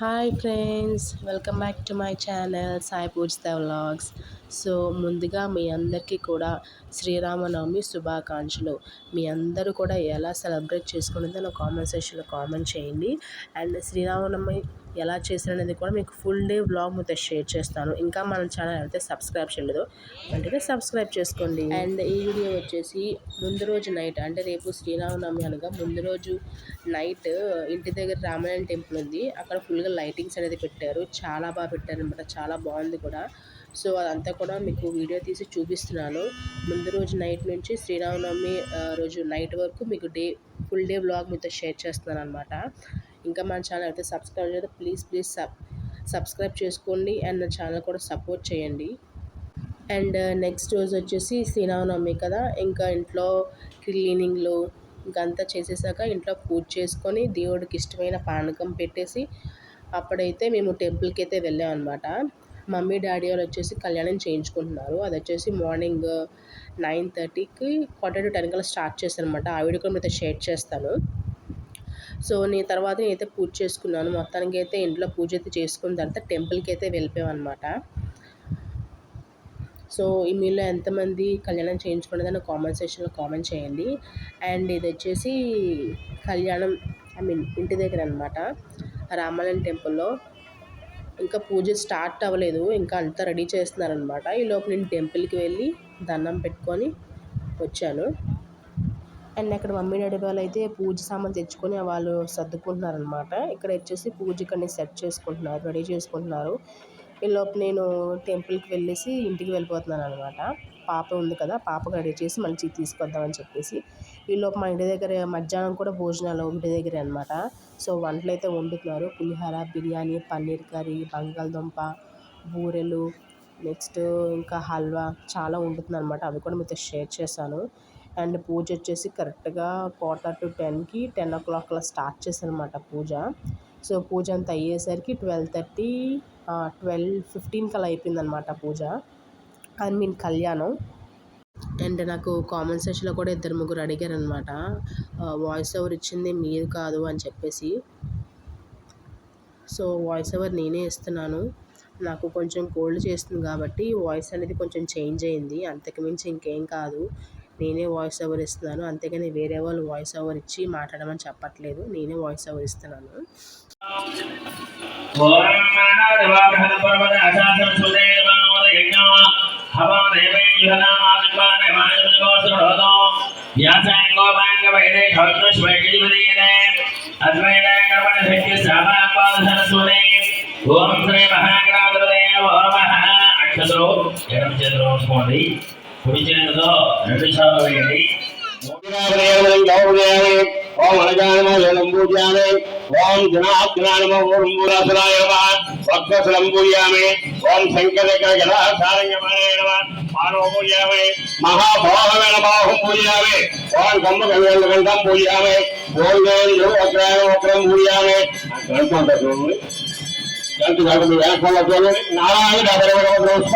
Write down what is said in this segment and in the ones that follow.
Hi friends welcome back to my channel Sai Poojitha vlogs so ముందుగా మీ అందరికీ కూడా శ్రీరామనవమి శుభాకాంక్షలు. మీ అందరూ కూడా ఎలా సెలబ్రేట్ చేసుకునేదో నా కామెంట్ సెక్షన్లో కామెంట్ చేయండి. అండ్ శ్రీరామనవమి ఎలా చేశారనేది కూడా మీకు ఫుల్ డే వ్లాగ్ మీతో షేర్ చేస్తాను. ఇంకా మన ఛానల్ అయితే సబ్స్క్రైబ్ చేయలేదు అంటే సబ్స్క్రైబ్ చేసుకోండి. అండ్ ఈ వీడియో వచ్చేసి ముందు రోజు నైట్ అంటే రేపు శ్రీరామనవమి అనగా ముందు రోజు నైట్ ఇంటి దగ్గర రామాయణ టెంపుల్ ఉంది. అక్కడ ఫుల్గా లైటింగ్స్ అనేది పెట్టారు. చాలా బాగా పెట్టారు అనమాట చాలా బాగుంది కూడా. సో అదంతా కూడా మీకు వీడియో తీసి చూపిస్తున్నాను. ముందు రోజు నైట్ నుంచి శ్రీరామనవమి రోజు నైట్ వరకు మీకు డే ఫుల్ డే బ్లాగ్ మీతో షేర్ చేస్తున్నాను అనమాట ఇంకా మన ఛానల్ అయితే సబ్స్క్రైబ్ చేయదు ప్లీజ్ ప్లీజ్ సబ్ సబ్స్క్రైబ్ చేసుకోండి అండ్ నా ఛానల్ కూడా సపోర్ట్ చేయండి. అండ్ నెక్స్ట్ uh, రోజు వచ్చేసి శ్రీరామనవమి కదా ఇంకా ఇంట్లో క్లీనింగ్లు ఇంకంతా చేసేసాక ఇంట్లో పూజ చేసుకొని దేవుడికి ఇష్టమైన పానకం పెట్టేసి అప్పుడైతే మేము టెంపుల్కి అయితే వెళ్ళాం అనమాట మమ్మీ డాడీ వాళ్ళు వచ్చేసి కళ్యాణం చేయించుకుంటున్నారు. అది వచ్చేసి మార్నింగ్ నైన్ థర్టీకి క్వార్టర్ టు టెన్ కల్లా స్టార్ట్ చేస్తాను అనమాట ఆ వీడియో కూడా మీతో షేర్ చేస్తాను. సో నేను తర్వాత నేనైతే పూజ చేసుకున్నాను. మొత్తానికి అయితే ఇంట్లో పూజ అయితే చేసుకున్న తర్వాత టెంపుల్కి అయితే వెళ్ళిపోయామన్నమాట. సో ఈ మీలో ఎంతమంది కళ్యాణం చేయించుకునేదని కామెంట్ సెక్షన్లో కామెంట్ చేయండి. అండ్ ఇది వచ్చేసి కళ్యాణం ఐ మీన్ ఇంటి దగ్గర అనమాట రామాలయం టెంపుల్లో. ఇంకా పూజ స్టార్ట్ అవ్వలేదు ఇంకా అంతా రెడీ చేస్తున్నారనమాట ఈ లోపు నేను టెంపుల్కి వెళ్ళి దండం పెట్టుకొని వచ్చాను. అండ్ అక్కడ మమ్మీ డాడీ వాళ్ళు అయితే పూజ సామాన్ తెచ్చుకొని వాళ్ళు సర్దుకుంటున్నారనమాట ఇక్కడ వచ్చేసి పూజకి అన్ని సెట్ చేసుకుంటున్నారు రెడీ చేసుకుంటున్నారు. ఈ లోపు నేను టెంపుల్కి వెళ్ళేసి ఇంటికి వెళ్ళిపోతున్నాను అనమాట పాప ఉంది కదా పాప రెడీ చేసి మంచి తీసుకొద్దామని చెప్పేసి. ఈలోపు మా ఇంటి దగ్గర మధ్యాహ్నం కూడా భోజనాలు ఇంటి దగ్గర అనమాట సో వంటలు అయితే వండుతున్నారు. పులిహోర బిర్యానీ పన్నీర్ కర్రీ బంగాళదుంప బూరెలు నెక్స్ట్ ఇంకా హల్వా చాలా వండుతుంది అనమాట అవి కూడా మీతో షేర్ చేశాను. అండ్ పూజ వచ్చేసి కరెక్ట్గా క్వార్టర్ టు టెన్కి టెన్ ఓ క్లాక్ అలా స్టార్ట్ చేశానమాట అనమాట పూజ. సో పూజ అంతా అయ్యేసరికి ట్వెల్వ్ థర్టీ ట్వెల్వ్ ఫిఫ్టీన్కి అలా అయిపోయిందనమాట పూజ. ఐ మీన్ కళ్యాణం. అండ్ నాకు కామెంట్ సెక్షన్లో కూడా ఇద్దరు ముగ్గురు అడిగారనమాట వాయిస్ ఓవర్ ఇచ్చింది మీరు కాదు అని చెప్పేసి. సో వాయిస్ ఓవర్ నేనే ఇస్తున్నాను. నాకు కొంచెం కోల్డ్ చేస్తుంది కాబట్టి వాయిస్ అనేది కొంచెం చేంజ్ అయింది. అంతకుమించి ఇంకేం కాదు. నేనే వాయిస్ ఓవర్ ఇస్తున్నాను. అంతేగాని వేరే వాళ్ళు వాయిస్ ఓవర్ ఇచ్చి మాట్లాడమని చెప్పట్లేదు. నేనే వాయిస్ ఓవర్ ఇస్తున్నాను. ఓం శ్రీ మహాగణాధిపతయ నమః. అక్షతలు ఎడమ చేతిలో ఉంచుకోండి. కుడి చేతితో రెండు సార్లు వేయండి ఓం అనగానమం పూజయామి ఓం జనాగ్నానమ ఓం మూలాసురాయ నమ భక్తసులం పూజయామి ఓం శంకరకర గదాసారంగమాయ నమ మానవ పూజయామి మహాభావమైన బాహుం పూజయామి ఓం గమ్మగవేంద్ర గంధం పూజయామి ఓం దేవు వక్రాయ వక్రం పూజయామి గ్రంథం ఉంటుంది గంట గంట వ్యాఖ్యలో చూడండి నారాయణ పుష్ప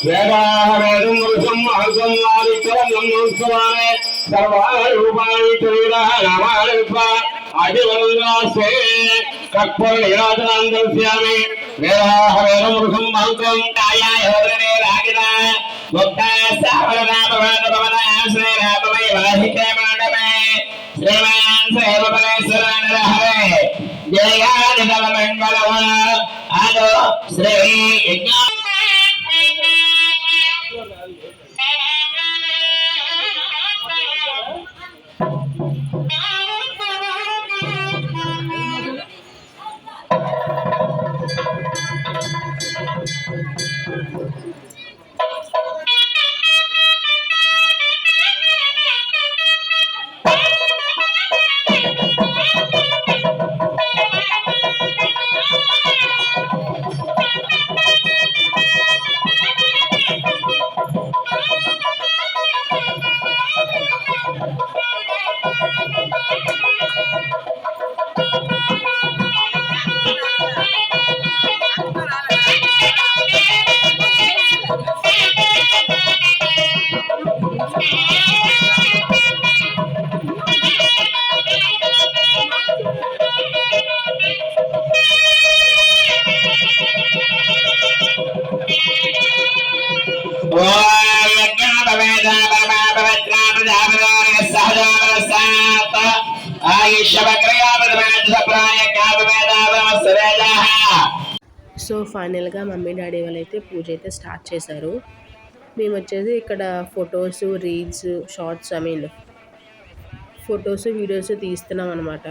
வேதாக வேதம் வருஷம் அர்த்தம் ஆதிக்கம் நம் உற்சவானே சர்வாய ரூபாணி தொழிலாக நாமாயிருப்பா அடிவல்லாசே கற்பல் இராஜனாந்தல் சியாமே வேதாக வேதம் வருஷம் மகத்துவம் தாயாய ஹோதனே ராகிதா. முக்தாய சாவரநாம வேதபவன ஆசிரே ராமவை வாசிக்கே மாண்டமே ஸ்ரீமான் ఫైనల్గా మమ్మీ డాడీ వాళ్ళైతే పూజ అయితే స్టార్ట్ చేశారు మేము వచ్చేసి ఇక్కడ photos reels shorts I mean photos videos తీస్తున్నాం అనమాట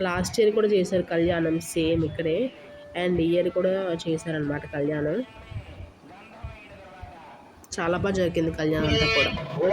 లాస్ట్ ఇయర్ కూడా చేశారు కళ్యాణం సేమ్ ఇక్కడే అండ్ ఇయర్ కూడా చేశారనమాట కళ్యాణం చాలా బాగా జరిగింది కళ్యాణం అంతా కూడా ఓం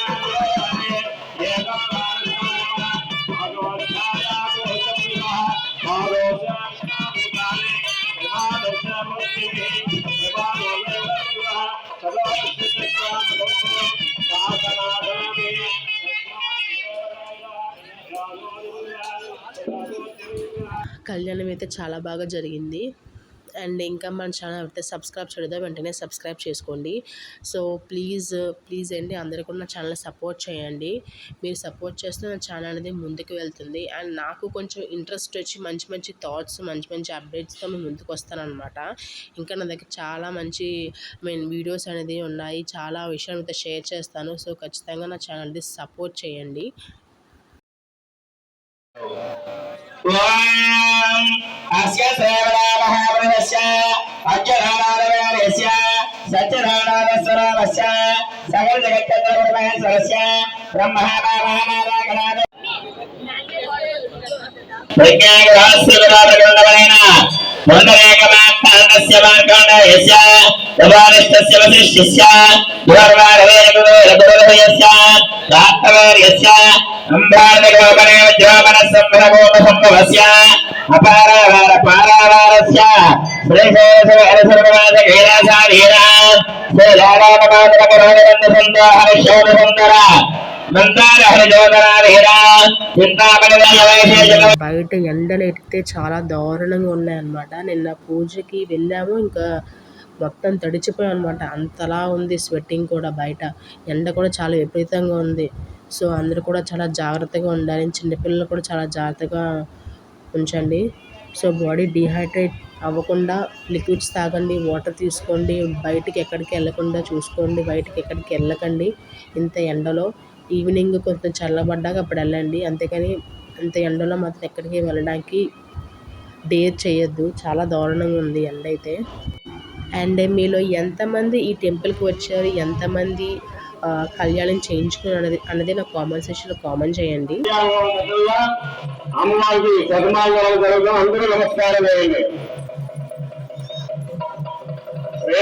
కళ్యాణం అయితే చాలా బాగా జరిగింది. అండ్ ఇంకా మన ఛానల్ అయితే సబ్స్క్రైబ్ చేయలేదో వెంటనే సబ్స్క్రైబ్ చేసుకోండి. సో ప్లీజ్ ప్లీజ్ అండి అందరూ కూడా నా ఛానల్ సపోర్ట్ చేయండి. మీరు సపోర్ట్ చేస్తే నా ఛానల్ అనేది ముందుకు వెళ్తుంది. అండ్ నాకు కొంచెం ఇంట్రెస్ట్ వచ్చి మంచి మంచి థాట్స్ మంచి మంచి అప్డేట్స్తో మేము ముందుకు వస్తానమాట ఇంకా నా దగ్గర చాలా మంచి ఐ మీన్ వీడియోస్ అనేది ఉన్నాయి. చాలా విషయాలు అయితే షేర్ చేస్తాను. సో ఖచ్చితంగా నా ఛానల్ని సపోర్ట్ చేయండి. అస్య శ్రావణ మహాప్రభస్య అక్షరాణాదవ్యాలస్య సత్యనారాయణస్వరామస్య సకల జగత్తంత్రమహేశ్వరస్య బ్రహ్మణామానాగణాద ప్రజ్ఞాగ్రహస్యవిరాటగండమైన ముండరేకమాత్మానస్య మార్కండయస్య ఉపాదిష్టస్య వశిష్ఠస్య దుర్వారవేరగురురగురుభయస్య రాత్తవేర్యస్య అంబార్దగోపరేవ జ్యోపన సంభ్రమోప సంభవస్య అపారావార పారావారస్య శ్రీశేషవరసర్వవాద కైలాసాధీరా బయట ఎండలు ఎత్తితే చాలా దారుణంగా ఉన్నాయన్నమాట. నిన్న పూజకి వెళ్ళాము ఇంకా మొత్తం తడిచిపోయాం అనమాట అంతలా ఉంది స్వెట్టింగ్ కూడా బయట. ఎండ కూడా చాలా విపరీతంగా ఉంది. సో అందరూ కూడా చాలా జాగ్రత్తగా ఉండాలి. చిన్నపిల్లలు కూడా చాలా జాగ్రత్తగా ఉంచండి. సో బాడీ డిహైడ్రేట్ అవ్వకుండా లిక్విడ్స్ తాగండి వాటర్ తీసుకోండి బయటికి ఎక్కడికి వెళ్ళకుండా చూసుకోండి బయటికి ఎక్కడికి వెళ్ళకండి ఇంత ఎండలో. ఈవినింగ్ కొంచెం చల్లబడ్డాక అప్పుడు వెళ్ళండి. అంతేకాని అంత ఎండలో మాత్రం ఎక్కడికి వెళ్ళడానికి డేర్ చేయొద్దు. చాలా దారుణంగా ఉంది ఎండ అయితే. అండ్ మీలో ఎంతమంది ఈ టెంపుల్కి వచ్చారు? ఎంతమంది కళ్యాణం చేయించుకుని అన్నది అన్నది నాకు కామెంట్ సెక్షన్లో కామెంట్ చేయండి. అమ్మవారికి అందరూ నమస్కారం వేయండి శ్రీ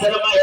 hacer más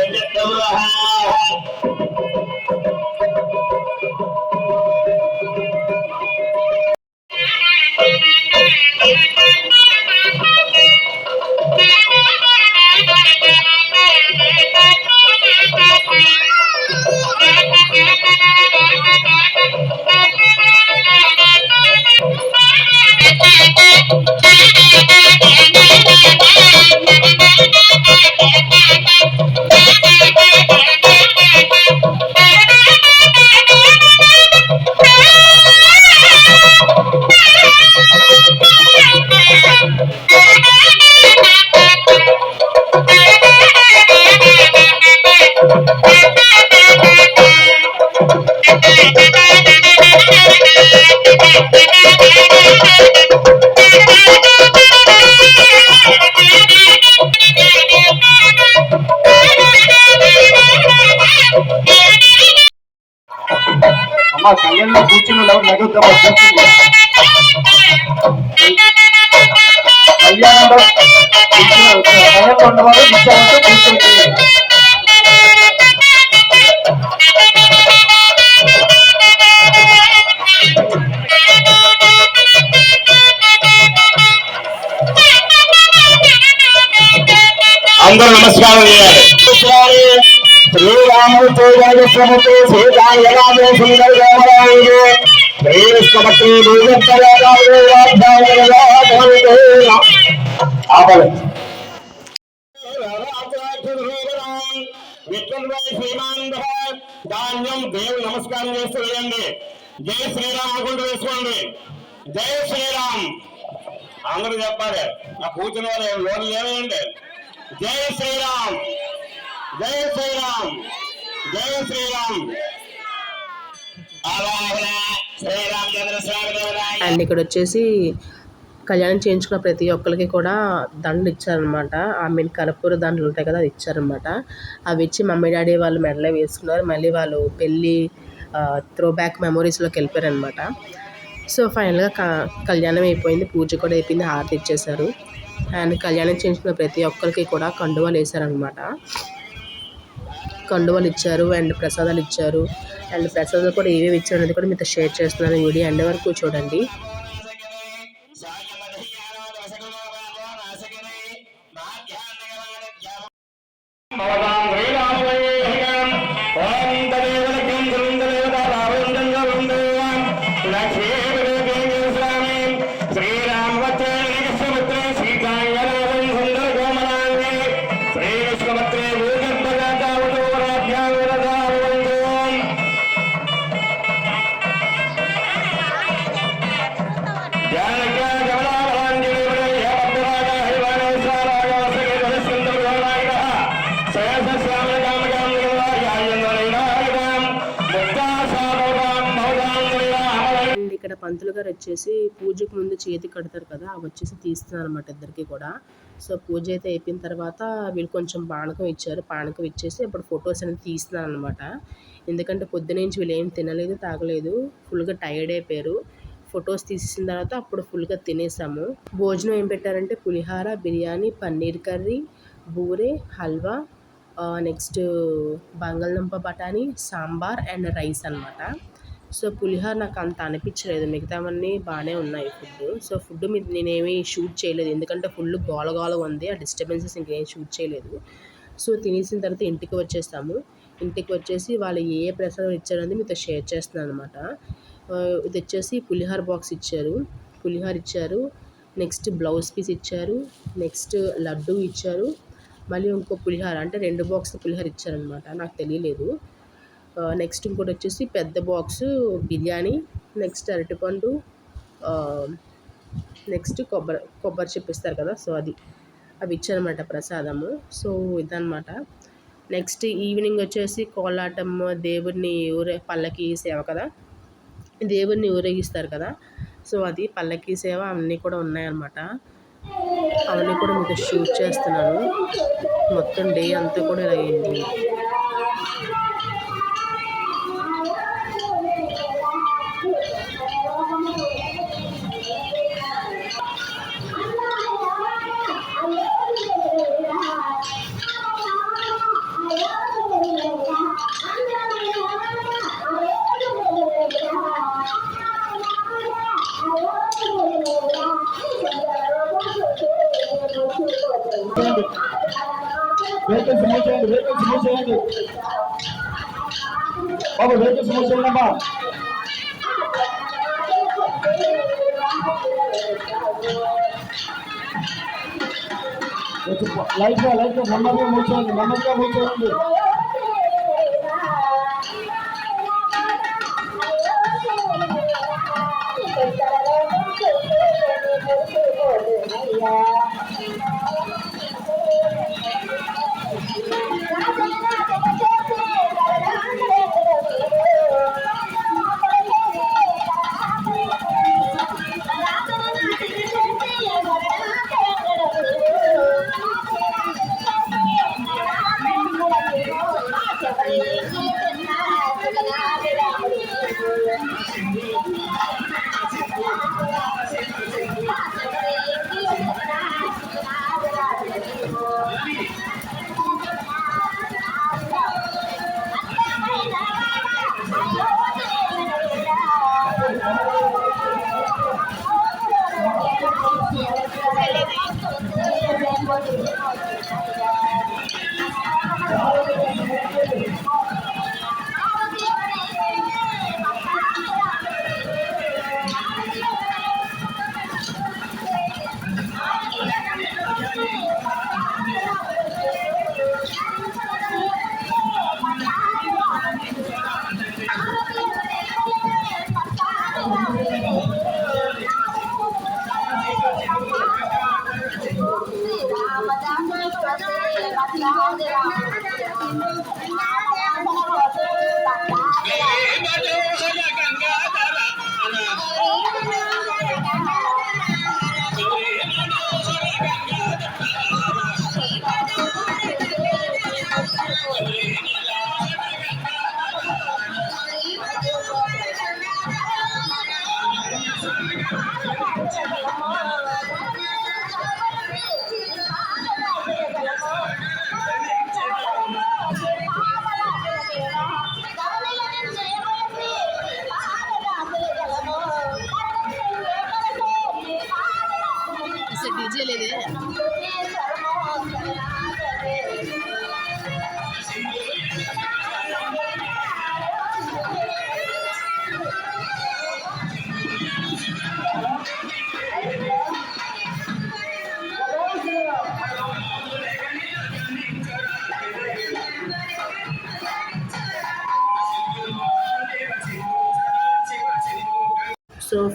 ఆ కళ్యాణంలో కూర్చుని నగొద్దాం కళ్యాణంలో కూర్చుని కళ్యాణంలో ఉన్నవారు నిత్యాలతో కూర్చోండి అందరూ నమస్కారం చేయాలి శ్రీరాముడు జగస్వముడు సీతారాము సుందర రామరాముడు శ్రీకృష్ణపతి ఆపలు ధాన్యం దేవుడు నమస్కారం చేస్తూ వేయండి జై శ్రీరామ్ అనుకుంటూ వేసుకోండి. జై శ్రీరామ్. అందరూ చెప్పాలి నా కూర్చున్న వాళ్ళు లోన్ లేవేయండి? జై శ్రీరామ్. జై శ్రీరామ్. జై శ్రీరామ్. దేవరాయ అండ్ ఇక్కడ వచ్చేసి కళ్యాణం చేయించుకున్న ప్రతి ఒక్కరికి కూడా దండలు ఇచ్చారనమాట ఆ మీన్ కర్పూర దండలు ఉంటాయి కదా అది ఇచ్చారనమాట అవి ఇచ్చి మమ్మీ డాడీ వాళ్ళు మెడలో వేసుకున్నారు. మళ్ళీ వాళ్ళు పెళ్ళి త్రో బ్యాక్ మెమొరీస్లోకి వెళ్ళిపోయారనమాట సో ఫైనల్గా క కళ్యాణం అయిపోయింది. పూజ కూడా అయిపోయింది. హారతి ఇచ్చేశారు. అండ్ కళ్యాణం చేయించుకున్న ప్రతి ఒక్కరికి కూడా కండువాలు వేశారనమాట కండువాలు ఇచ్చారు. అండ్ ప్రసాదాలు ఇచ్చారు. అండ్ ప్రసాద్ కూడా ఏమేమి ఇచ్చారు అనేది కూడా మీతో షేర్ చేస్తున్నాను వీడియో ఎండ్ వరకు చూడండి. వచ్చేసి పూజకు ముందు చేతి కడతారు కదా అవి వచ్చేసి తీస్తున్నారు అనమాట ఇద్దరికి కూడా. సో పూజ అయితే అయిపోయిన తర్వాత వీళ్ళు కొంచెం పానకం ఇచ్చారు. పానకం ఇచ్చేసి ఇప్పుడు ఫొటోస్ అనేది తీస్తున్నారు అనమాట ఎందుకంటే పొద్దునుంచి వీళ్ళు ఏం తినలేదు తాగలేదు. ఫుల్గా టైర్డ్ అయిపోయారు. ఫొటోస్ తీసేసిన తర్వాత అప్పుడు ఫుల్గా తినేసాము. భోజనం ఏం పెట్టారంటే పులిహార బిర్యానీ పన్నీర్ కర్రీ బూరే హల్వా నెక్స్ట్ బంగాళదుంప బఠానీ సాంబార్ అండ్ రైస్ అన్నమాట. సో పులిహోర నాకు అంత అనిపించలేదు. మిగతావన్నీ బాగానే ఉన్నాయి ఫుడ్ సో ఫుడ్ మీద నేనేమి షూట్ చేయలేదు. ఎందుకంటే ఫుల్ గోల గోల ఉంది. ఆ డిస్టర్బెన్సెస్ ఇంకేం షూట్ చేయలేదు. సో తినేసిన తర్వాత ఇంటికి వచ్చేస్తాము. ఇంటికి వచ్చేసి వాళ్ళు ఏ ఏ ప్రసాదం ఇచ్చారనేది మీతో షేర్ చేస్తున్నాను అనమాట ఇది వచ్చేసి పులిహోర బాక్స్ ఇచ్చారు. పులిహోర ఇచ్చారు. నెక్స్ట్ బ్లౌజ్ పీస్ ఇచ్చారు. నెక్స్ట్ లడ్డు ఇచ్చారు. మళ్ళీ ఇంకో పులిహోర అంటే రెండు బాక్స్ పులిహోర ఇచ్చారనమాట నాకు తెలియలేదు. నెక్స్ట్ ఇంకోటి వచ్చేసి పెద్ద బాక్స్ బిర్యానీ నెక్స్ట్ అరటిపండు నెక్స్ట్ కొబ్బరి కొబ్బరి చెప్పిస్తారు కదా సో అది. అవి ఇచ్చారనమాట ప్రసాదము. సో ఇదనమాట నెక్స్ట్ ఈవినింగ్ వచ్చేసి కోలాటం దేవుడిని ఊరే పల్లకి సేవ కదా. దేవుడిని ఊరేగిస్తారు కదా. సో అది పల్లకి సేవ అన్నీ కూడా ఉన్నాయన్నమాట. అవన్నీ కూడా మీకు షూట్ చేస్తున్నాను. మొత్తం డే అంతా కూడా ఇలా లైట్గా లైట్గా నెమ్మదిగా కూర్చోండి నెమ్మదిగా అసలు డీజే లేదే సో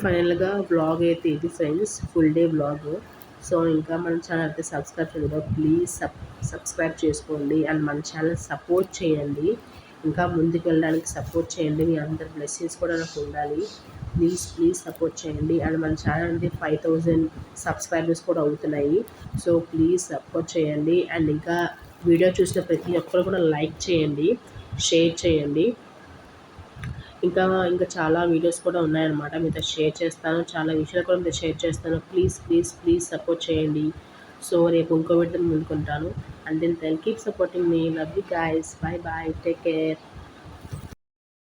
ఫైనల్గా బ్లాగ్ అయితే ఇది friends full day blog so ఇంకా మన ఛానల్ అయితే సబ్స్క్రైబ్ చేయలేదు ప్లీజ్ సబ్ సబ్స్క్రైబ్ చేసుకోండి అండ్ మన ఛానల్ సపోర్ట్ చేయండి. ఇంకా ముందుకు వెళ్ళడానికి సపోర్ట్ చేయండి. మీ అందరి బ్లెస్సింగ్స్ కూడా నాకు ఉండాలి. ప్లీజ్ ప్లీజ్ సపోర్ట్ చేయండి. అండ్ మన ఛానల్ అంటే ఫైవ్ థౌజండ్ సబ్స్క్రైబర్స్ కూడా అవుతున్నాయి. సో ప్లీజ్ సపోర్ట్ చేయండి. అండ్ ఇంకా వీడియో చూసిన ప్రతి ఒక్కరు కూడా లైక్ చేయండి షేర్ చేయండి. ఇంకా ఇంకా చాలా వీడియోస్ కూడా ఉన్నాయన్నమాట. మీతో షేర్ చేస్తాను. చాలా విషయాలు కూడా మీతో షేర్ చేస్తాను. ప్లీజ్ ప్లీజ్ ప్లీజ్ సపోర్ట్ చేయండి. సో రేపు ఇంకో video ముందుకుంటాను and then tell keep supporting me love you guys bye bye take care